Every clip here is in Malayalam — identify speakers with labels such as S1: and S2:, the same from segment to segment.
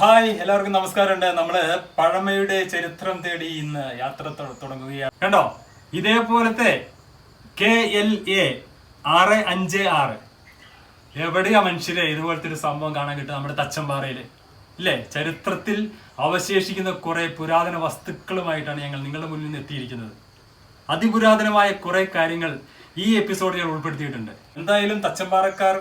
S1: ഹായ് എല്ലാവർക്കും നമസ്കാരമുണ്ട്. നമ്മൾ പഴമയുടെ ചരിത്രം തേടി ഇന്ന് യാത്ര തുടങ്ങുകയാണ്. കണ്ടോ? ഇതേപോലത്തെ കെ എൽ എ ആറ് അഞ്ച് ആറ്. എവിടെയാ മനുഷ്യരെ ഇതുപോലത്തെ ഒരു സംഭവം കാണാൻ കിട്ടുക? നമ്മുടെ തച്ചമ്പാറയിൽ ഇല്ലേ? ചരിത്രത്തിൽ അവശേഷിക്കുന്ന കുറെ പുരാതന വസ്തുക്കളുമായിട്ടാണ് ഞങ്ങൾ നിങ്ങളുടെ മുന്നിൽ നിന്ന് എത്തിയിരിക്കുന്നത്. അതിപുരാതനമായ കുറെ കാര്യങ്ങൾ ഈ എപ്പിസോഡിൽ ഉൾപ്പെടുത്തിയിട്ടുണ്ട്. എന്തായാലും തച്ചമ്പാറക്കാർ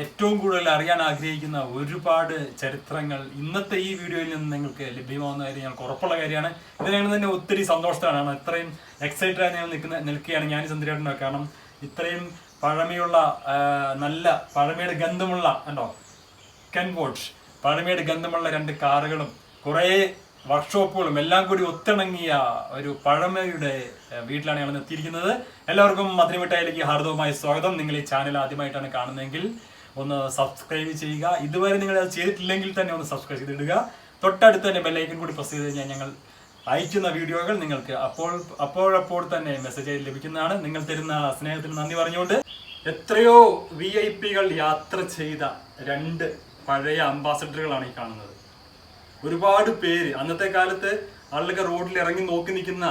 S1: ഏറ്റവും കൂടുതൽ അറിയാൻ ആഗ്രഹിക്കുന്ന ഒരുപാട് ചരിത്രങ്ങൾ ഇന്നത്തെ ഈ വീഡിയോയിൽ നിന്ന് നിങ്ങൾക്ക് ലഭ്യമാവുന്ന കാര്യം ഞങ്ങൾക്ക് ഉറപ്പുള്ള കാര്യമാണ്. ഇത് ഞങ്ങൾ തന്നെ ഒത്തിരി സന്തോഷത്തിലാണ്. ഇത്രയും എക്സൈറ്റഡ് ആയി നിൽക്കുന്ന നിൽക്കുകയാണ് ഞാൻ ചന്ദ്രേട്ടനോ കാരണം ഇത്രയും പഴമയുള്ള നല്ല പഴമയുടെ ഗന്ധമുള്ള കണ്ടോ? കെൻ വോട്ട് പഴമയുടെ ഗന്ധമുള്ള രണ്ട് കാറുകളും കുറേ വർക്ക്ഷോപ്പുകളും എല്ലാം കൂടി ഒത്തിണങ്ങിയ ഒരു പഴമയുടെ വീട്ടിലാണ് ഞങ്ങൾ എത്തിയിരിക്കുന്നത് എല്ലാവർക്കും മധുരമിഠായിലേക്ക് ഹാർദവമായ സ്വാഗതം. നിങ്ങൾ ഈ ചാനൽ ആദ്യമായിട്ടാണ് കാണുന്നതെങ്കിൽ ഒന്ന് സബ്സ്ക്രൈബ് ചെയ്യുക. ഇതുവരെ നിങ്ങൾ അത് ചെയ്തിട്ടില്ലെങ്കിൽ തന്നെ ഒന്ന് സബ്സ്ക്രൈബ് ചെയ്തിടുക. തൊട്ടടുത്ത് തന്നെ ബെല്ലൈക്കൻ കൂടി പ്രസ് ചെയ്ത് കഴിഞ്ഞാൽ ഞങ്ങൾ അയക്കുന്ന വീഡിയോകൾ നിങ്ങൾക്ക് അപ്പോൾ അപ്പോഴപ്പോൾ തന്നെ മെസ്സേജ് ലഭിക്കുന്നതാണ്. നിങ്ങൾ തരുന്ന സ്നേഹത്തിന് നന്ദി പറഞ്ഞുകൊണ്ട് എത്രയോ വി ഐ പികൾ യാത്ര ചെയ്ത രണ്ട് പഴയ അംബാസഡറുകളാണ് ഈ കാണുന്നത്. ഒരുപാട് പേര് അന്നത്തെ കാലത്ത് ആളുകളൊക്കെ റോഡിൽ ഇറങ്ങി നോക്കി നിൽക്കുന്ന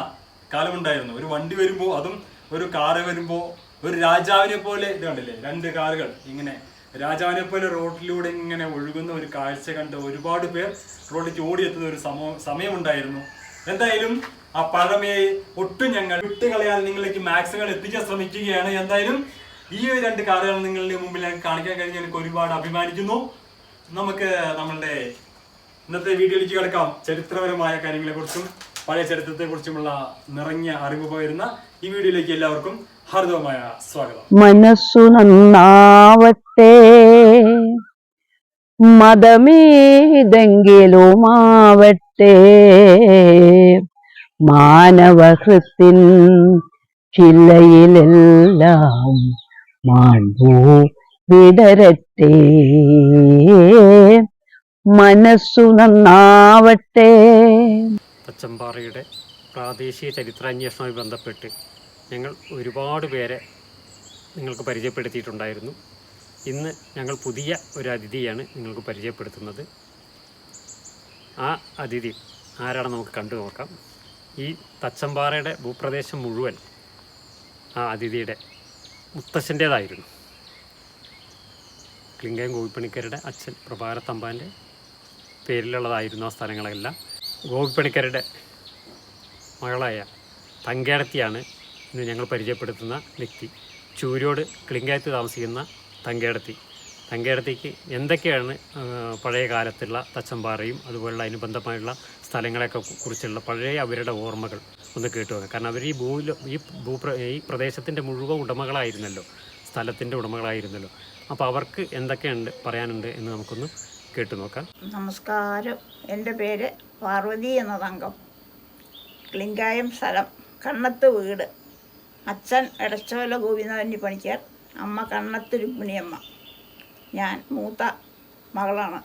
S1: കാലമുണ്ടായിരുന്നു. ഒരു വണ്ടി വരുമ്പോൾ അതും ഒരു കാറ് വരുമ്പോൾ ഒരു രാജാവിനെ പോലെ ഇത് കണ്ടില്ലേ? രണ്ട് കാറുകൾ ഇങ്ങനെ രാജാവിനെ പോലെ റോഡിലൂടെ ഇങ്ങനെ ഒഴുകുന്ന ഒരു കാഴ്ച കണ്ട് ഒരുപാട് പേർ റോഡിലേക്ക് ഓടിയെത്തുന്ന ഒരു സമ സമയമുണ്ടായിരുന്നു. എന്തായാലും ആ പഴമയെ ഒട്ടും ഞങ്ങൾ വിട്ടുകളയാൻ നിങ്ങളിലേക്ക് മാക്സിമം എത്തിക്കാൻ ശ്രമിക്കുകയാണ്. എന്തായാലും ഈ രണ്ട് കാറുകൾ നിങ്ങളുടെ മുമ്പിൽ ഞങ്ങൾക്ക് കാണിക്കാൻ കഴിഞ്ഞ എനിക്ക് ഒരുപാട് അഭിമാനിക്കുന്നു. നമുക്ക് നമ്മളുടെ ഇന്നത്തെ വീഡിയോയിലേക്ക് കിടക്കാം. ചരിത്രപരമായ കാര്യങ്ങളെക്കുറിച്ചും പഴയ ചരിത്രത്തെക്കുറിച്ചുമുള്ള നിറഞ്ഞ അറിവ് പകരുന്ന ഈ വീഡിയോയിലേക്ക് എല്ലാവർക്കും ഹാർദവമായ സ്വാഗതം.
S2: മനസ്സു നന്നാവട്ടെ. മതമേതെങ്കിലുമാവട്ടെ. മാനവഹൃത്തിൻ ചില്ലയിലെല്ലാം മാൺപൂ വിടരട്ടെ. മനസ്സു നന്നാവട്ടെ.
S3: പച്ചമ്പാറയുടെ പ്രാദേശിക ചരിത്രാന്വേഷണവുമായി ബന്ധപ്പെട്ട് ഞങ്ങൾ ഒരുപാട് പേരെ നിങ്ങൾക്ക് പരിചയപ്പെടുത്തിയിട്ടുണ്ടായിരുന്നു. ഇന്ന് ഞങ്ങൾ പുതിയ ഒരു അതിഥിയാണ് നിങ്ങൾക്ക് പരിചയപ്പെടുത്തുന്നത്. ആ അതിഥി ആരാണെന്ന് നമുക്ക് കണ്ടു നോക്കാം. ഈ തച്ചമ്പാറയുടെ ഭൂപ്രദേശം മുഴുവൻ ആ അതിഥിയുടെ മുത്തശ്ശന്റേതായിരുന്നു. ക്ലിങ്കയം ഗോപിപ്പണിക്കരുടെ അച്ഛൻ പ്രഭാരത്തമ്പാന്റെ പേരിലുള്ളതായിരുന്നു ആ സ്ഥലങ്ങളെല്ലാം. ഗോപിപ്പണിക്കരുടെ മകളായ തങ്കേടത്തിയാണ് ഇന്ന് ഞങ്ങൾ പരിചയപ്പെടുത്തുന്ന വ്യക്തി. ചൂരോട് കിളിങ്കായത്ത് താമസിക്കുന്ന തങ്കേടത്തി. തങ്കേടത്തിക്ക് എന്തൊക്കെയാണ് പഴയ കാലത്തുള്ള തച്ചമ്പാറയും അതുപോലുള്ള അനുബന്ധമായുള്ള സ്ഥലങ്ങളെയൊക്കെ കുറിച്ചുള്ള പഴയ അവരുടെ ഓർമ്മകൾ ഒന്ന് കേട്ടു നോക്കാം. കാരണം അവർ ഈ ഭൂ ഈ ഭൂപ്ര ഈ പ്രദേശത്തിന്റെ മുഴുവൻ ഉടമകളായിരുന്നല്ലോ. സ്ഥലത്തിന്റെ ഉടമകളായിരുന്നല്ലോ. അപ്പോൾ അവർക്ക് എന്തൊക്കെയുണ്ട് പറയാനുണ്ട് എന്ന് നമുക്കൊന്ന് കേട്ടു നോക്കാം.
S4: നമസ്കാരം. എന്റെ പേര് പാർവതി എന്ന ക്ലിങ്കായം സ്ഥലം. കണ്ണത്ത് വീട്. അച്ഛൻ എടച്ചോല ഗോപിനാഥന്റെ പണിക്കർ അമ്മ കണ്ണത്ത് രുക്മിണിയമ്മ ഞാൻ മൂത്ത മകളാണ്.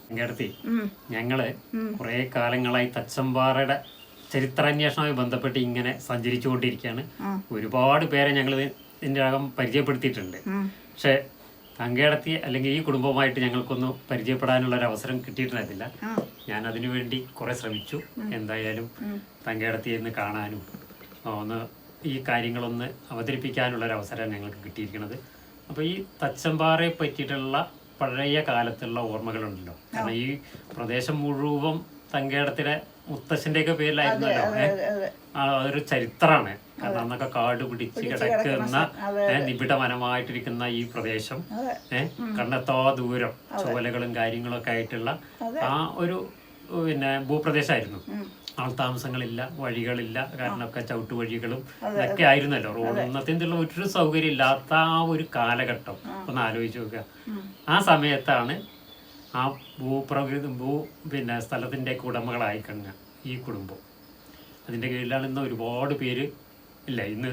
S4: ഞങ്ങൾ
S3: കുറെ കാലങ്ങളായി തച്ചമ്പാറയുടെ ചരിത്രാന്വേഷണവുമായി ബന്ധപ്പെട്ട് ഇങ്ങനെ സഞ്ചരിച്ചുകൊണ്ടിരിക്കുകയാണ്. ഒരുപാട് പേരെ ഞങ്ങൾ ഇതിന്റെ അകം പരിചയപ്പെടുത്തിയിട്ടുണ്ട്. പക്ഷെ തങ്കേടത്തി അല്ലെങ്കിൽ ഈ കുടുംബമായിട്ട് ഞങ്ങൾക്കൊന്നും പരിചയപ്പെടാനുള്ള ഒരു അവസരം കിട്ടിയിട്ടുണ്ടായിരുന്നില്ല. ഞാൻ അതിനുവേണ്ടി കുറെ ശ്രമിച്ചു. എന്തായാലും തങ്കയിടത്തി എന്ന് കാണാനും ഒന്ന് ഈ കാര്യങ്ങളൊന്ന് അവതരിപ്പിക്കാനുള്ള ഒരു അവസരം ഞങ്ങൾക്ക് കിട്ടിയിരിക്കുന്നത്. അപ്പോൾ ഈ തച്ചമ്പാറയെ പറ്റിയിട്ടുള്ള പഴയ കാലത്തുള്ള ഓർമ്മകളുണ്ടല്ലോ. കാരണം ഈ പ്രദേശം മുഴുവൻ തങ്കേടത്തിലെ മുത്തശ്ശന്റെയൊക്കെ പേരിലായിരുന്നല്ലോ. അതൊരു ചരിത്രമാണ് കാരണം അന്നൊക്കെ കാട് പിടിച്ച് കിടക്കുന്ന നിബിഡ വനമായിട്ടിരിക്കുന്ന ഈ പ്രദേശം. ഏഹ് കണ്ടെത്താ ദൂരം ചോലകളും കാര്യങ്ങളൊക്കെ ആയിട്ടുള്ള ആ ഒരു പിന്നെ ഭൂപ്രദേശമായിരുന്നു ആൾതാമസങ്ങളില്ല വഴികളില്ല കാരണമൊക്കെ ചവിട്ടുവഴികളും ഇതൊക്കെ ആയിരുന്നല്ലോ. റോഡ് ഇന്നത്തെ ഒരു സൗകര്യം ഇല്ലാത്ത ആ ഒരു കാലഘട്ടം. ഒന്ന് ആലോചിച്ച് നോക്കുക. ആ സമയത്താണ് ആ ഭൂപ്രകൃതി ഭൂ പിന്നെ സ്ഥലത്തിന്റെ ഉടമകളായി കഴിഞ്ഞ ഈ കുടുംബം. അതിന്റെ കീഴിലാണ് ഇന്ന് ഒരുപാട് പേര് ഇല്ല? ഇന്ന്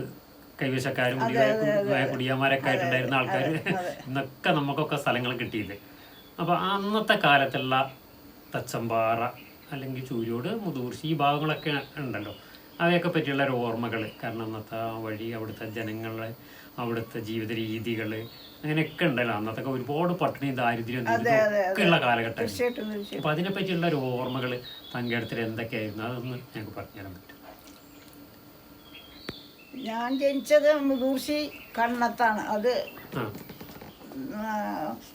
S3: കൈവശക്കാരും കുടിയ- കുടിയന്മാരൊക്കെ ആയിട്ടുണ്ടായിരുന്ന ആൾക്കാർ ഇന്നൊക്കെ നമുക്കൊക്കെ സ്ഥലങ്ങൾ കിട്ടിയില്ലേ? അപ്പോൾ അന്നത്തെ കാലത്തുള്ള തച്ചമ്പാറ അല്ലെങ്കിൽ ചൂരോട് മുതൂർശി ഈ ഭാഗങ്ങളൊക്കെ ഉണ്ടല്ലോ. അവയൊക്കെ പറ്റിയുള്ള ഒരു ഓർമ്മകൾ കാരണം അന്നത്തെ ആ വഴി അവിടുത്തെ ജനങ്ങളെ അവിടുത്തെ ജീവിത രീതികൾ അങ്ങനെയൊക്കെ ഉണ്ടല്ലോ. അന്നത്തൊക്കെ ഒരുപാട് പട്ടിണിയും ദാരിദ്ര്യം
S4: അതെ, അതെ.
S3: ഒക്കെ ഉള്ള കാലഘട്ടം
S4: അപ്പം തീർച്ചയായിട്ടും.
S3: അപ്പൊ അതിനെ പറ്റിയുള്ള ഒരു ഓർമ്മകൾ പങ്കെടുത്തിൽ എന്തൊക്കെയായിരുന്നു? അതൊന്ന് ഞങ്ങൾക്ക് പറഞ്ഞുതരാൻ പറ്റും
S4: ഞാൻ ജനിച്ചത് മുതൂർശി കണ്ണത്താണ്. അത്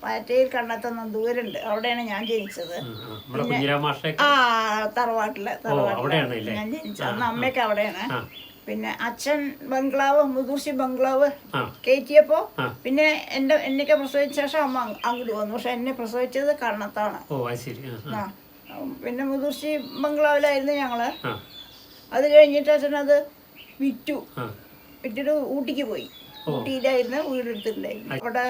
S4: പാറ്റയിൽ കണ്ണത്തൊന്നും ദൂരമുണ്ട് അവിടെയാണ് ഞാൻ ജനിച്ചത്.
S3: ആ,
S4: തറവാട്ടിൽ
S3: തറവാട്ടിൽ?
S4: ഞാൻ ജനിച്ചത്. അന്ന് അമ്മയൊക്കെ അവിടെയാണ്. പിന്നെ അച്ഛൻ ബംഗ്ലാവ് മുതൂർശി ബംഗ്ലാവ് കയറ്റിയപ്പോ പിന്നെ എന്റെ എന്നൊക്കെ പ്രസവിച്ച ശേഷം അമ്മ അങ്ങോട്ട് വന്നു. പക്ഷെ എന്നെ പ്രസവിച്ചത് കണ്ണത്താണ് പിന്നെ മുതൂർശി ബംഗ്ലാവിലായിരുന്നു
S3: ഞങ്ങൾ.
S4: അത് കഴിഞ്ഞിട്ട് അച്ഛൻ അത് വിറ്റു. വിറ്റിട്ട് ഊട്ടിക്ക് പോയി. ഊട്ടിയിലായിരുന്നു വീടെടുത്തിട്ടുണ്ടായിരുന്നു. അവിടെ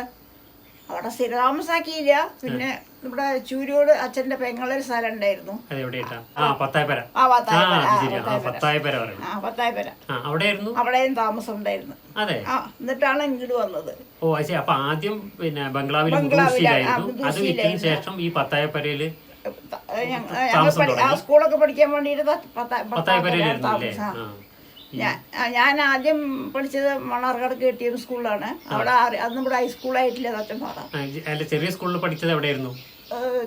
S4: അവിടെ സ്ഥിരതാമസാക്കിയില്ല പിന്നെ നമ്മുടെ ചൂരോട് അച്ഛന്റെ പെങ്ങളൊരു സ്ഥലം ഉണ്ടായിരുന്നു. അവിടെയും താമസം ഉണ്ടായിരുന്നു. എന്നിട്ടാണ് ഇങ്ങോട്ട് വന്നത്.
S3: ഓ ശരി. അപ്പൊ ആദ്യം പിന്നെ ബംഗ്ലാവിൽ അത് വിറ്റതിന് ശേഷം ഈ
S4: പത്തായപ്പരയിൽ സ്കൂളൊക്കെ പഠിക്കാൻ വേണ്ടിയിട്ട് പത്ത-
S3: പത്തായപ്പരയിലായിരുന്നു
S4: ഞാൻ ആദ്യം പഠിച്ചത് മണ്ണാർക്കാട് കെ ടി എം സ്കൂളിലാണ് അവിടെ അന്ന് ഇവിടെ ഹൈസ്കൂളായിട്ടില്ല അച്ഛൻ പാറ
S3: ആ, അല്ല ചെറിയ സ്കൂളിൽ പഠിച്ചത് എവിടെയായിരുന്നു?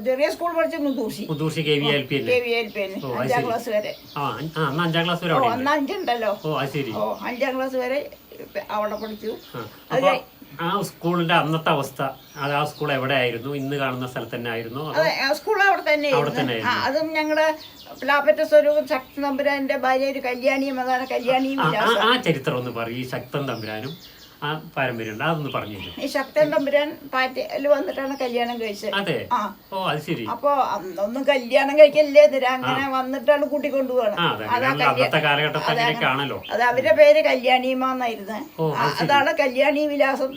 S4: ചെറിയ school Muthurshi
S3: Muthurshi K V L P
S4: K V L P അഞ്ചാം ക്ലാസ് വരെ.
S3: അഞ്ചാം ക്ലാസ് വരെ അവിടെ
S4: അന്ന് അഞ്ചുണ്ടല്ലോ.
S3: ഓ അത് ശരി
S4: ഓ അഞ്ചാം ക്ലാസ് വരെ അവിടെ പഠിച്ചു.
S3: ആ സ്കൂളിന്റെ അന്നത്തെ അവസ്ഥ അത് ആ സ്കൂൾ എവിടെ ആയിരുന്നു ഇന്ന് കാണുന്ന സ്ഥലത്ത് തന്നെ ആയിരുന്നു അതോ
S4: സ്കൂൾ അവിടെ തന്നെ
S3: അവിടെ തന്നെ
S4: ആ അതും ഞങ്ങൾ പ്ലാപ്പറ്റ സ്വരൂപം ശക്തി നമ്പുരാന്റെ ഭാര്യ ഒരു കല്യാണിയും അതാണ് കല്യാണിയും
S3: ആ, ആ
S4: വിലാസം.
S3: ആ ചരിത്രം ഒന്ന് പറയും. ഈ ശക്തൻ തമ്പുരാനും ആ പാരമ്പര്യം അതൊന്ന് പറഞ്ഞു തരൂ.
S4: ഈ ശക്തൻ തമ്പുരാൻ പാറ്റയിൽ വന്നിട്ടാണ് കല്യാണം കഴിച്ചത്.
S3: അതെ.
S4: ആ.
S3: ഓ അത് ശരി.
S4: അപ്പൊ അന്നൊന്നും കല്യാണം കഴിക്കല്ലേ? ഇതിര അങ്ങനെ വന്നിട്ടാണ് കൂട്ടിക്കൊണ്ടുപോകണം
S3: ആ അതെ അങ്ങനെയാണല്ലോ അന്നത്തെ കാലഘട്ടത്തിൽ അങ്ങനെയൊക്കെ ആണല്ലോ.
S4: അത് അവരുടെ പേര് കല്യാണിമാന്നായിരുന്നു
S3: ഓ,
S4: ആ, അതാണ് കല്യാണി വിലാസം.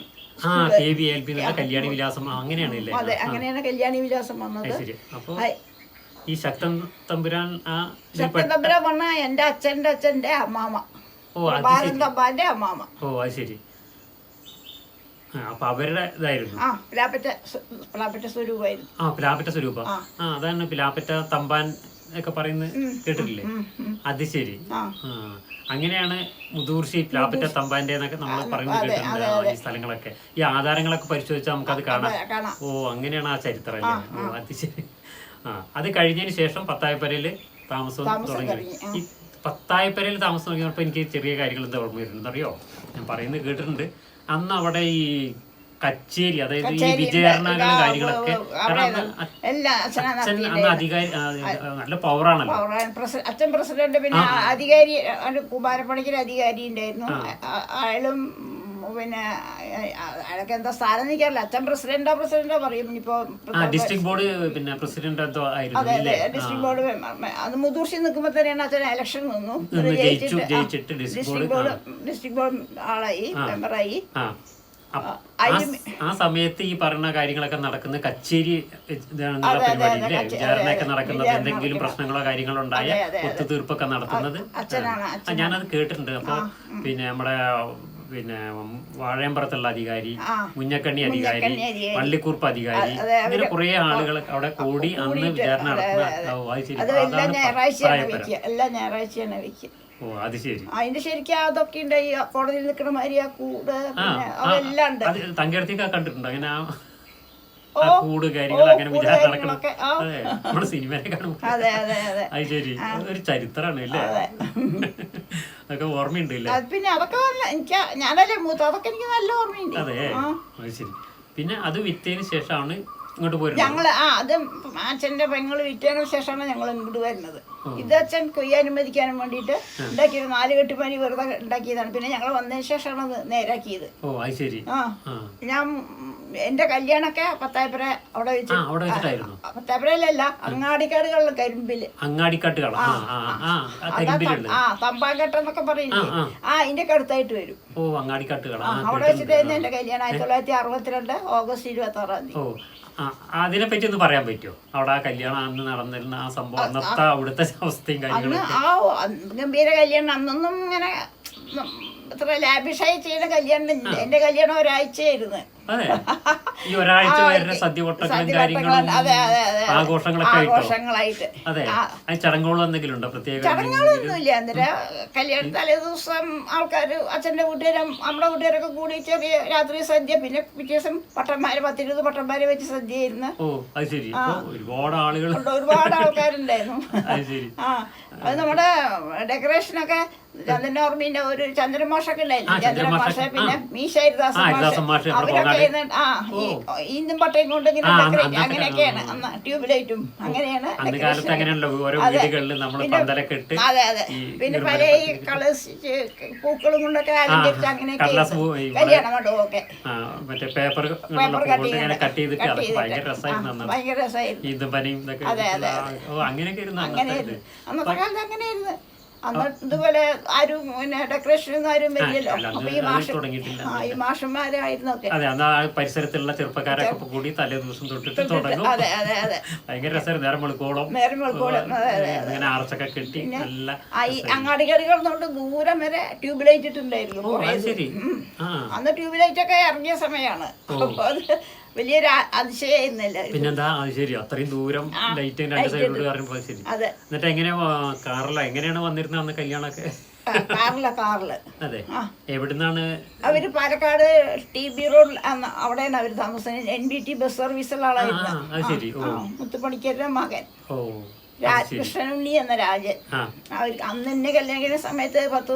S3: ആ K V L P Kalyani Vilasam. അങ്ങനെയാണ്
S4: അതെ അങ്ങനെയാണ് കല്യാണി വിലാസം വന്നത്.
S3: അത് ശരി. അപ്പൊ ഈ ശക്തൻ തമ്പുരാൻ ആ
S4: ശക്തൻ തമ്പുരാൻ വന്ന എന്റെ അച്ഛന്റെ അച്ഛന്റെ അമ്മാമ.
S3: ഓ അത്
S4: അമ്മാമ.
S3: ഓ അത് ശരി. ആ അപ്പൊ അവരുടെ ഇതായിരുന്നു.
S4: ആ പ്ലാപ്പറ്റ സ്വ- പ്ലാപ്പറ്റ സ്വരൂപമായിരുന്നു.
S3: ആ പിലാപ്പറ്റ സ്വരൂപ.
S4: ആ.
S3: അതാണ് പിലാപ്പറ്റ തമ്പാൻ ഒക്കെ പറയുന്നത് കേട്ടിട്ടില്ലേ. അത് ശരി. അങ്ങനെയാണ് മുതൂർശി പ്ലാപ്പറ്റ തമ്പാന്റെ എന്നൊക്കെ നമ്മൾ പറയുന്നത് കേട്ടിട്ടുണ്ട് ഈ സ്ഥലങ്ങളൊക്കെ. ഈ ആധാരങ്ങളൊക്കെ പരിശോധിച്ചാൽ നമുക്കത് കാണാം. ഓ അങ്ങനെയാണ് ആ ചരിത്രം അല്ലേ? ഓ അത് ശരി. ആ അത് കഴിഞ്ഞതിന് ശേഷം പത്തായപ്പരയിൽ താമസം തുടങ്ങി. ഈ പത്തായപ്പരയിൽ താമസം തുടങ്ങിയപ്പോൾ എനിക്ക് ചെറിയ കാര്യങ്ങൾ എന്താ ഓർമ്മ വരുന്നുണ്ടറിയോ ഞാൻ പറയുന്നത് കേട്ടിട്ടുണ്ട്. അന്ന് അവിടെ ഈ കച്ചേരി അതായത് ഈ വിജയരണകളും കാര്യങ്ങളൊക്കെ. അച്ഛൻ അന്ന് അധികാരി നല്ല പവറാണല്ലോ.
S4: അച്ഛൻ പ്രസിഡന്റ് പിന്നെ അധികാരി കുമാരപ്പണിക്കൽ അധികാരി ഉണ്ടായിരുന്നു. അയാളും പിന്നെ അയാളൊക്കെ അയാൾക്ക് എന്താ സ്ഥാനം നിൽക്കാറില്ല. അച്ഛൻ പ്രസിഡന്റോ പ്രസിഡന്റോ പറയും. ഇനിയിപ്പോ
S3: ആ ഡിസ്ട്രിക്ട് ബോർഡ് പിന്നെ പ്രസിഡന്റ്
S4: അതെ
S3: അതെ.
S4: ഡിസ്ട്രിക്ട് ബോർഡ് അത് മുതൂർച്ചി നിൽക്കുമ്പോൾ തന്നെയാണ് അച്ഛൻ ഇലക്ഷൻ നിന്നു
S3: ഡിസ്ട്രിക്ട് ബോർഡ്
S4: ഡിസ്ട്രിക്ട് ബോർഡ് ആളായി മെമ്പറായി
S3: ആ സമയത്ത് ഈ പറയുന്ന കാര്യങ്ങളൊക്കെ നടക്കുന്ന കച്ചേരി ഇതാണെന്നുള്ള പരിപാടി ഇല്ലേ? വിചാരണയൊക്കെ നടക്കുന്നത് എന്തെങ്കിലും പ്രശ്നങ്ങളോ കാര്യങ്ങളോ ഉണ്ടായ ഒത്തുതീർപ്പൊക്കെ നടത്തുന്നത് ഞാനത് കേട്ടിട്ടുണ്ട്. അപ്പൊ പിന്നെ നമ്മുടെ പിന്നെ വാഴയമ്പറത്തുള്ള അധികാരി. മുഞ്ഞക്കണ്ണി അധികാരി. പള്ളിക്കൂർപ്പ് അധികാരി
S4: അങ്ങനെ
S3: ഇങ്ങനെ കുറെ ആളുകൾ അവിടെ കൂടി അന്ന് വിചാരണ നടത്തുന്ന
S4: എല്ലാ ഞായറാഴ്ചയാണ് വെക്കുക
S3: ഓ അത് ശരി.
S4: അതിന്റെ ശരിക്കും അതൊക്കെ ഉണ്ട്. ഈ കോടതിയിൽ നിൽക്കുന്ന മാതിരി ആ കൂട് അതെല്ലാം ഉണ്ട്.
S3: അത് തങ്കടത്തേക്ക് കണ്ടിട്ടുണ്ടോ? അങ്ങനെ ആ കൂട് കാര്യങ്ങൾ അങ്ങനെ
S4: കൂട്
S3: നടക്കണം നമ്മുടെ കാണുമ്പോൾ
S4: അത്
S3: ശരി. ഒരു ചരിത്രമാണ് അല്ലേ? അതൊക്കെ ഓർമ്മയുണ്ടല്ലേ?
S4: അത് പിന്നെ അതൊക്കെ എനിക്ക് ഞാനല്ലേ മൂത്ത അതൊക്കെ എനിക്ക് നല്ല ഓർമ്മയുണ്ട്.
S3: അതെ ശരി. പിന്നെ അത് വിറ്റതിന് ശേഷമാണ് ഇങ്ങോട്ട് പോരുന്നത്.
S4: ഞങ്ങൾ ആ അത് അച്ഛന്റെ പെങ്ങൾ വിറ്റതിന് ശേഷമാണ് ഞങ്ങൾ ഇങ്ങോട്ട് വരുന്നത്. ഇത് അച്ഛൻ കൊയ്യാനുമതിക്കാനും വേണ്ടിയിട്ട് ഉണ്ടാക്കിയത് നാല് കെട്ടുപനി വെറുതെ ഉണ്ടാക്കിയതാണ്. പിന്നെ ഞങ്ങൾ വന്നതിന് ശേഷമാണ് അത് നേരാക്കിയത്.
S3: ഓ അത് ശരി.
S4: ആ. ഞാൻ എന്റെ കല്യാണമൊക്കെ പത്തായപ്പുര അവിടെ വെച്ച്.
S3: അവിടെ വെച്ചിട്ടായിരുന്നു.
S4: പത്തായപ്പുരയിലല്ല അങ്ങാടിക്കാടുകളിലെ കരിമ്പിൽ.
S3: അങ്ങാടിക്കാട്ടുകൾ ആ
S4: തമ്പാങ്കട്ട എന്നൊക്കെ പറയില്ലേ?
S3: ആ.
S4: ഇതിന്റെ അടുത്തായിട്ട് വരും.
S3: ഓ അങ്ങാടിക്കാട്ടുകൾ ആ
S4: അവിടെ വെച്ചിട്ടായിരുന്നു എന്റെ കല്യാണം ആയിരത്തി തൊള്ളായിരത്തി അറുപത്തിരണ്ട് ഓഗസ്റ്റ് ഇരുപത്തി ആറാം തീയതി
S3: അതിനെ പറ്റി ഒന്ന് പറയാൻ പറ്റുമോ അവിടെ ആ കല്യാണം അന്ന് നടന്നിരുന്ന ആ സംഭവം അന്നത്തെ അവിടുത്തെ അവസ്ഥയും കാര്യങ്ങളും
S4: ആ ഗംഭീര കല്യാണം അന്നൊന്നും ഇങ്ങനെ ഇത്ര ലാബിഷായി ചെയ്യുന്ന കല്യാണം. എന്റെ കല്യാണം ഒരാഴ്ചയായിരുന്നു.
S3: അതെ. ഈ ഒരാഴ്ച വരുന്ന സദ്യ
S4: പൊട്ടങ്ങളും
S3: കാര്യങ്ങളും. ആഘോഷങ്ങളൊക്കെ
S4: ആഘോഷങ്ങളായിട്ട്.
S3: അതെ.
S4: ആ,
S3: അത് ചടങ്ങുകൾ എന്തെങ്കിലും ഉണ്ടോ പ്രത്യേക
S4: ചടങ്ങുകളൊന്നുമില്ല. എന്നിട്ട് കല്യാണ തലേ ദിവസം ആൾക്കാർ അച്ഛന്റെ കൂട്ടുകാരും നമ്മുടെ കൂട്ടുകാരൊക്കെ കൂടി ചെറിയ രാത്രി സദ്യ പിന്നെ പിറ്റേ ദിവസം പട്ടന്മാര് പത്തിരുപത് പട്ടന്മാരെ വെച്ച് സദ്യയായിരുന്നു
S3: ഓ അത് ശരി. ഒരുപാട് ആളുകൾ
S4: ഒരുപാട് ആൾക്കാരുണ്ടായിരുന്നു.
S3: അത് ശരി.
S4: ആ. അത് നമ്മുടെ ഡെക്കറേഷനൊക്കെ ചന്ദ്രൻ ഓർമ്മീന്റെ ഒരു ചന്ദ്രമോഷൊക്കെ
S3: ചന്ദ്രമാഷ്,
S4: മാഷ് പിന്നെ. മീശ ഹരിദാസൻ
S3: മാഷ്.
S4: അവരൊക്കെ ആ ഈന്നും പട്ടയും കൊണ്ട് ഇങ്ങനെ അങ്ങനെയൊക്കെയാണ്. അന്ന് ട്യൂബ് ലൈറ്റും അങ്ങനെയാണ് അതെ. അതെ അതെ. പിന്നെ പല ഈ കളേഴ്സ് പൂക്കളും കൊണ്ടൊക്കെ അലങ്കരിച്ച് അങ്ങനെയൊക്കെ കല്യാണം മണ്ഡപമൊക്കെ
S3: മറ്റേ പേപ്പർ
S4: കട്ട്
S3: ചെയ്ത് ഭയങ്കര രസമായിരുന്നു
S4: അതെ, അതെ,
S3: അങ്ങനെയൊക്കെ ഇരുന്നു അന്നത്തെ
S4: കാലത്ത് അങ്ങനെയായിരുന്നു. ഇതുപോലെ ആരും പിന്നെ ഡെക്കറേഷനൊന്നും ആരും വരില്ലല്ലോ. അപ്പൊ ഈ മാഷ് ഈ മാഷന്മാരായിരുന്നു ഒക്കെ
S3: അതെ അന്ന് ആ പരിസരത്തുള്ള ചെറുപ്പക്കാരൊക്കെ കൂടി തലേ ദിവസം തൊട്ടിട്ട് തുടങ്ങും.
S4: അതെ അതെ അതെ.
S3: ഭയങ്കര രസമായിരുന്നു. നേരം വെളുക്കോളം.
S4: നേരം വെളുക്കോളം,
S3: ഇങ്ങനെ ആർച്ചൊക്കെ കെട്ടി നല്ല
S4: അങ്ങാടി ഈ അങ്ങാടികടികൾ കൊണ്ട് ദൂരം വരെ ട്യൂബ് ലൈറ്റ് ഇട്ടുണ്ടായിരുന്നു അന്ന് ട്യൂബ് ലൈറ്റ് ഒക്കെ ഇറങ്ങിയ സമയമാണ്. വലിയൊരു ആ-
S3: പിന്നെന്താ അത് ശരി. അത്രയും ദൂരം ലൈറ്റ് രണ്ട് സൈഡിലോട്ട് പറയുമ്പോ ശരി.
S4: അതെ.
S3: എന്നിട്ട് എങ്ങനെയാ കാറില എങ്ങനെയാണ് വന്നിരുന്നത് അന്ന് കല്യാണൊക്കെ
S4: കാറിൽ കാറില.
S3: അതെ. എവിടുന്നാണ്?
S4: അവർ പാലക്കാട് ടി ബി റോഡിൽ അവിടെയാണ് അവർ താമസിക്കുന്നത് എൻ ബി ടി ബസ് സർവീസുള്ള ആളായിരുന്നു. മുത്തുപണിക്കരുടെ മകൻ.
S3: ഓ
S4: രാജകൃഷ്ണനുണ്ണി എന്ന രാജൻ.
S3: അവർക്ക്
S4: അവർ അന്ന് എന്നെ കല്യാണം സമയത്ത് പത്ത്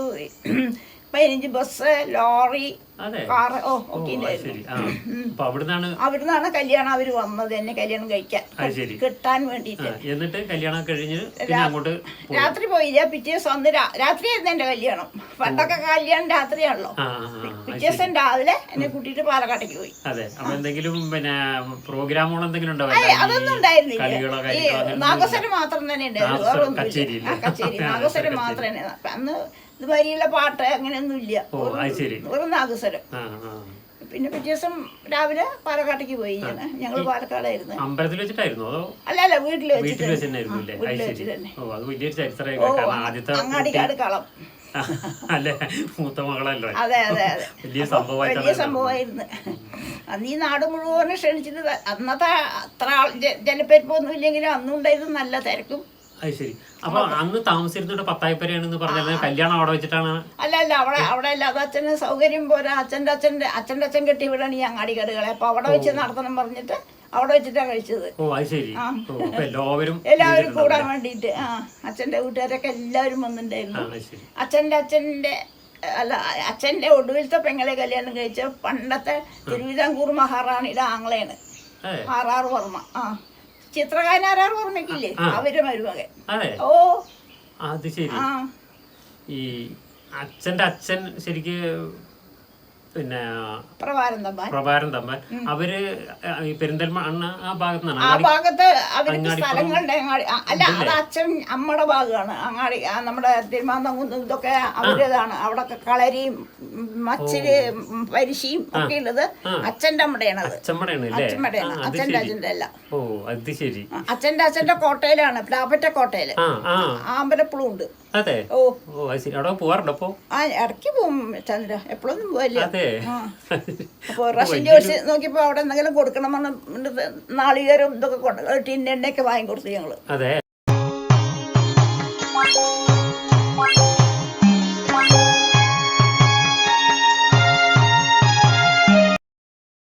S4: പതിനഞ്ച് ബസ് ലോറി
S3: അതെ.
S4: കാറ്. ഓ
S3: ഓക്കെ
S4: ഒക്കെ ഉണ്ടായിരുന്നു.
S3: ശരി. ആ അപ്പൊ അവിടുന്നാണ്
S4: അവിടുന്നാണ് കല്യാണം അവർ വന്നത്. എന്നെ കല്യാണം കഴിക്കാൻ.
S3: അത് ശരി.
S4: കിട്ടാൻ
S3: ആ,
S4: വേണ്ടിയിട്ട്
S3: എന്നിട്ട് കല്യാണം കഴിഞ്ഞ് പിന്നെ അങ്ങോട്ട് പോയി.
S4: രാത്രി പോയില്ല. പിറ്റേ ദിവസം അന്ന് രാ- രാത്രിയായിരുന്നു എന്റെ കല്യാണം. പണ്ടൊക്കെ കല്യാണം രാത്രിയാണല്ലോ.
S3: ആ ആ, ആ, അത്
S4: പിറ്റേ ദിവസം രാവിലെ എന്നെ കൂട്ടിയിട്ട് പാലക്കാട്ടേക്ക് പോയി.
S3: അതെ. അപ്പൊ എന്തെങ്കിലും പിന്നെ പ്രോഗ്രാമുകൾ എന്തെങ്കിലും
S4: ഏയ്, അതൊന്നും ഉണ്ടായിരുന്നില്ല.
S3: കളികളോ
S4: ഈ
S3: കാര്യങ്ങളോ അങ്ങനെ
S4: നാഗസ്വരം മാത്രം തന്നെ ഉണ്ടായിരുന്നു
S3: നാഗസ്വരം,
S4: വേറെ ഒന്നുമില്ല.
S3: കച്ചേരിയില്ല.
S4: ആ, കച്ചേരി. നാഗസ്വരം. മാത്രമേ അന്ന് ഇതുവരെയുള്ള പാട്ട് അങ്ങനെയൊന്നും ഇല്ല
S3: ഓ അത് ശരി.
S4: വെറും നാഗസ്വരം. പിന്നെ പിറ്റേ ദിവസം രാവിലെ പാലക്കാട്ടേക്ക് പോയി ഞാൻ ഞങ്ങൾ പാലക്കാടായിരുന്നു.
S3: അമ്പലത്തിൽ വെച്ചിട്ടായിരുന്നു അതോ
S4: അല്ല? അല്ല വീട്ടിൽ വെച്ചിട്ട് അങ്ങാടിക്കാട് കളം.
S3: അല്ലേ? മൂത്ത മകളല്ലോ?
S4: അതെ അതെ അതെ.
S3: വലിയ
S4: സംഭവമായിരുന്നു. അന്ന് ഈ നാട് മുഴുവനും ക്ഷണിച്ചിട്ട് അന്നത്തെ അത്ര ജനപ്പെരുപ്പൊന്നും ഇല്ലെങ്കിലും അന്നും ഉണ്ടായിരുന്നു നല്ല തിരക്കും.
S3: അത് ശരി. അപ്പൊ അന്ന് താമസിച്ചിരുന്നിട്ട് പത്തായപ്പരയാണെന്ന് പറഞ്ഞത്. കല്യാണം അവിടെ വെച്ചിട്ടാണ്?
S4: അല്ല അല്ല അവിടെ അവിടെ അല്ല. അത് അച്ഛന് സൗകര്യം പോരാ. അച്ഛന്റെ അച്ഛന്റെ അച്ഛന്റെ അച്ഛൻ കെട്ടി വിടാണ് ഈ അങ്ങാടിക്കടുകളെ അപ്പൊ അവിടെ വെച്ച് നടത്തണം പറഞ്ഞിട്ട് അവിടെ വെച്ചിട്ടാണ് കഴിച്ചത്.
S3: ഓ അത് ശരി. എല്ലാവരും
S4: എല്ലാവരും കൂടാൻ വേണ്ടിയിട്ട്. ആ അച്ഛന്റെ കൂട്ടുകാരൊക്കെ എല്ലാവരും വന്നിട്ടുണ്ടായിരുന്നു.
S3: അച്ഛന്റെ അച്ഛന്റെ
S4: അച്ഛന്റെ അച്ഛന്റെ അല്ല അച്ഛന്റെ ഒടുവിലത്തെ പെങ്ങളെ കല്യാണം കഴിച്ച പണ്ടത്തെ തിരുവിതാംകൂർ മഹാറാണിയുടെ ആങ്ങളെയാണ്.
S3: അതെ
S4: ആറാറ് വർമ്മ. ആ. വർമ്മയ്ക്കില്ലേ
S3: ആ.
S4: അവരുടെ മരുമകൻ
S3: അതെ.
S4: ഓ.
S3: അത് ശരി. ഈ അച്ഛന്റെ അച്ഛൻ ശരിക്ക് പിന്നെ
S4: പ്രഭാരം തമ്പാൻ.
S3: പ്രഭാരം തമ്പാൻ. അവർ ഈ പെരിന്തൽമണ്ണ ആ ഭാഗത്ത് നിന്നാണ്?
S4: ആ ഭാഗത്ത് അവർക്ക്. സ്ഥലങ്ങളുടെ അങ്ങാടി അല്ല അത് അച്ഛൻ അമ്മയുടെ ഭാഗമാണ്. അങ്ങാടി നമ്മുടെ തിരുമാന്തംകുന്ന് ഇതൊക്കെ അവരുടേതാണ് അവിടെ കളരിയും മച്ചിൽ പരിശിയും ഒക്കെ ഉള്ളത് അച്ഛന്റെ അമ്മടെയാണ്
S3: അച്ഛമ്മടയാണ്
S4: അച്ഛന്റെ അച്ഛന്റെ അല്ല.
S3: ഓ അത് ശരി.
S4: അച്ഛന്റെ അച്ഛന്റെ കോട്ടയിലാണ് പ്ലാപ്പറ്റ കോട്ടയിൽ.
S3: ആ ആ.
S4: ഉണ്ട്.
S3: അതെ.
S4: ഓ.
S3: ഓ അത് ശരി. അവിടെ പോവാറുണ്ടോ അപ്പോ?
S4: ആ ഇടയ്ക്ക് പോവും ചന്ദ്ര. എപ്പോഴൊന്നും പോവില്ല
S3: അതെ.
S4: അപ്പോൾ റഷ്യന്റെ ജോലി നോക്കിയപ്പോൾ അവിടെ എന്തെങ്കിലും കൊടുക്കണം നാളികേരം ഇതൊക്കെ കൊണ്ട് ടിന്നെണ്ണയൊക്കെ വാങ്ങി കൊടുത്തു ഞങ്ങൾ.
S3: അതെ.